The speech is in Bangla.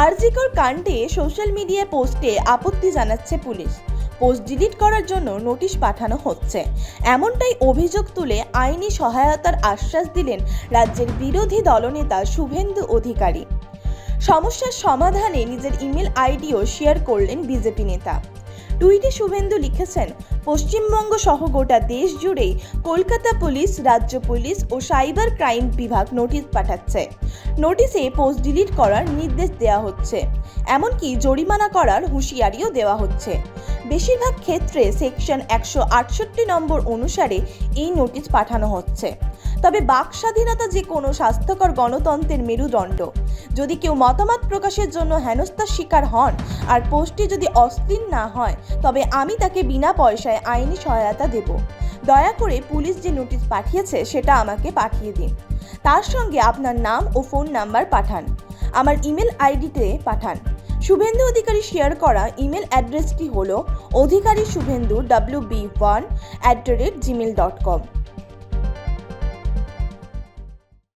আরজিকর কাণ্ডে সোশ্যাল মিডিয়ায় পোস্টে আপত্তি জানাচ্ছে পুলিশ। পোস্ট ডিলিট করার জন্য নোটিশ পাঠানো হচ্ছে। এমনটাই অভিযোগ তুলে আইনি সহায়তার আশ্বাস দিলেন রাজ্যের বিরোধী দলনেতা শুভেন্দু অধিকারী। সমস্যার সমাধানে নিজের ইমেল আইডিও শেয়ার করলেন বিজেপি নেতা। টুইটে শুভেন্দু লিখেছেন, পশ্চিমবঙ্গ সহ গোটা দেশ জুড়েই কলকাতা পুলিশ, রাজ্য পুলিশ ও সাইবার ক্রাইম বিভাগ নোটিশ পাঠাচ্ছে। নোটিশে পোস্ট ডিলিট করার নির্দেশ দেওয়া হচ্ছে, এমনকি জরিমানা করার হুঁশিয়ারিও দেওয়া হচ্ছে। বেশিরভাগ ক্ষেত্রে সেকশন একশো আটষট্টি নম্বর অনুসারে এই নোটিশ পাঠানো হচ্ছে। তবে বাক স্বাধীনতা যে কোনো স্বাস্থ্যকর গণতন্ত্রের মেরুদণ্ড। যদি কেউ মতামত প্রকাশের জন্য হেনস্থার শিকার হন আর পোস্টটি যদি অশ্লীল না হয়, তবে আমি তাকে বিনা পয়সায় আইনি সহায়তা দেব। দয়া করে পুলিশ যে নোটিশ পাঠিয়েছে, সেটা আমাকে পাঠিয়ে দিন। তার সঙ্গে আপনার নাম ও ফোন নাম্বার পাঠান। আমার ইমেল আইডিতে পাঠান। শুভেন্দু অধিকারী শেয়ার করা ইমেল অ্যাড্রেসটি হলো Adhikari Suvendu W B one at the rate Gmail dot com.